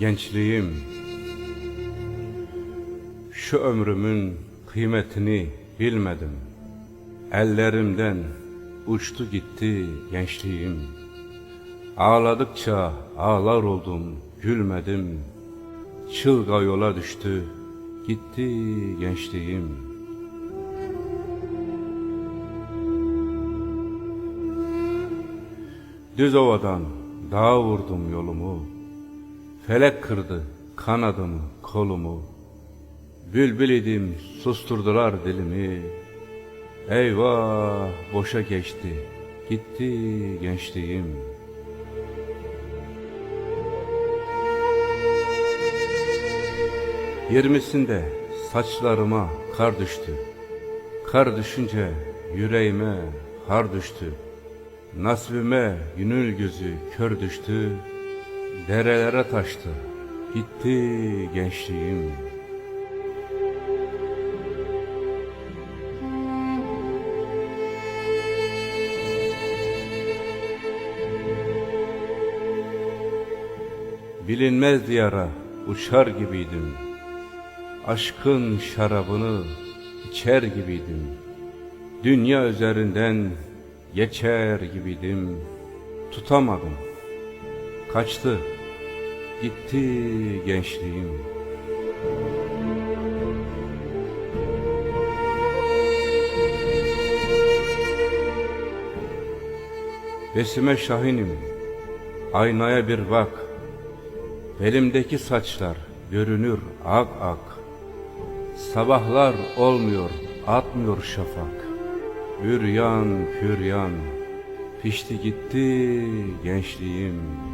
gençliğim Şu ömrümün kıymetini bilmedim. Ellerimden uçtu gitti gençliğim. Ağladıkça ağlar oldum gülmedim. Çılga yola düştü gitti gençliğim. Düz ovadan dağa vurdum yolumu Felek kırdı kanadımı kolumu. Bülbül idim susturdular dilimi. Eyvah boşa geçti gitti gençliğim. Yirmisinde saçlarıma kar düştü. Kar düşünce yüreğime har düştü. Nasibime yünül gözü kör düştü Derelere taştı. Gitti gençliğim. Bilinmez diyara uçar gibiydim. Aşkın şarabını içer gibiydim. Dünya üzerinden geçer gibiydim. Tutamadım Kaçtı. Gitti gençliğim. Besime şahinim Aynaya bir bak. Elimdeki saçlar görünür ak ak. Sabahlar olmuyor atmıyor şafak. Üryan püryan Pişti gitti gençliğim